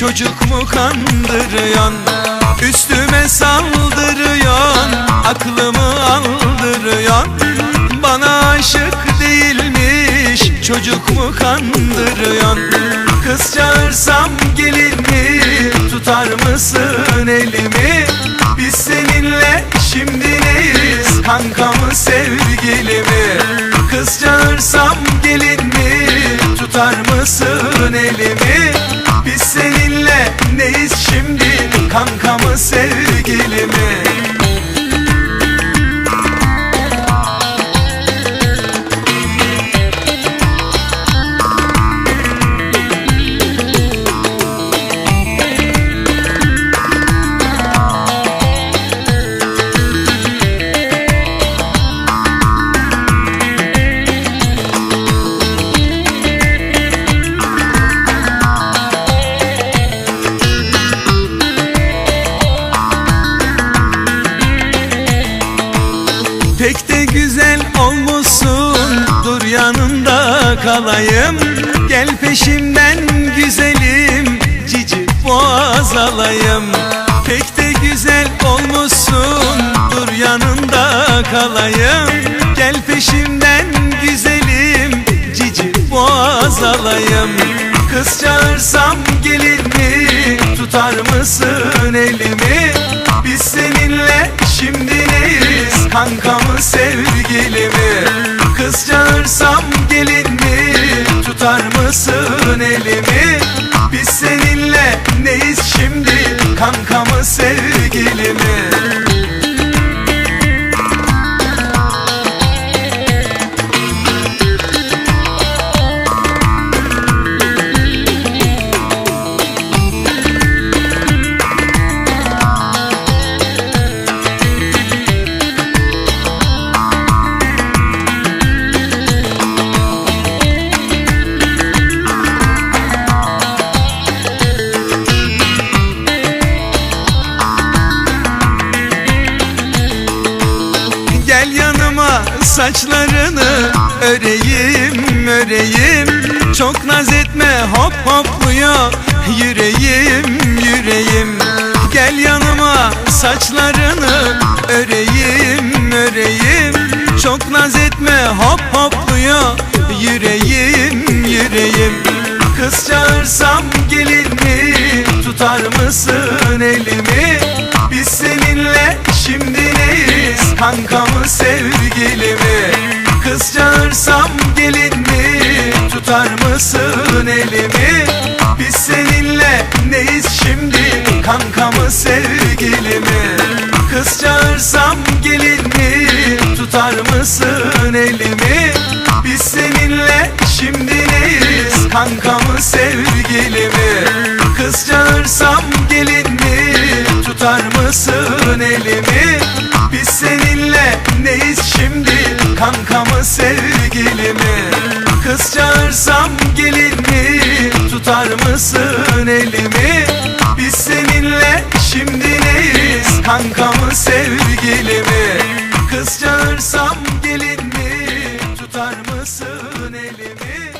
Çocuk mu kandırıyorsun? Üstüme saldırıyorsun Aklımı aldırıyorsun? Bana aşık değilmiş Çocuk mu kandırıyorsun? Kız çağırsam gelin mi Tutar mısın elimi? Biz seninle şimdi neyiz Kanka mı sevgili mi? Kız çağırsam gelin mi Tutar mısın elimi Biz seninle neyiz şimdi? Kanka mı güzel olmuşsun. Dur yanında kalayım. Gel peşimden güzelim. Cici boğaz alayım. Pek de güzel olmuşsun. Dur yanında kalayım. Gel peşimden güzelim. Cici boğaz alayım. Kız çağırsam gelir mi? Tutar mısın elimi? Biz seninle şimdi neyiz? Kanka Tutar mısın elimi? Biz seninle neyiz şimdi Kanka mı saçlarını öreyim öreyim. Çok naz etme hop hopluyor yüreğim yüreğim. Gel yanıma saçlarını öreyim öreyim. Çok naz etme hop hopluyor yüreğim yüreğim. Kız çağırsam gelir mi? Tutar mısın elimi? Biz seninle şimdi neyiz? Kanka mısın elimi Biz seninle neyiz şimdi? Kanka mı sevgili mi? Kız çağırsam gelin mi? Tutar mısın elimi? Biz seninle şimdi neyiz? Kanka mı sevgili mi? Kız çağırsam gelin mi? Tutar mısın elimi? Biz seninle neyiz şimdi? Kanka mı Şimdi neyiz kankamı sevgilimi Kız çağırsam gelin mi? Tutar mısın elimi?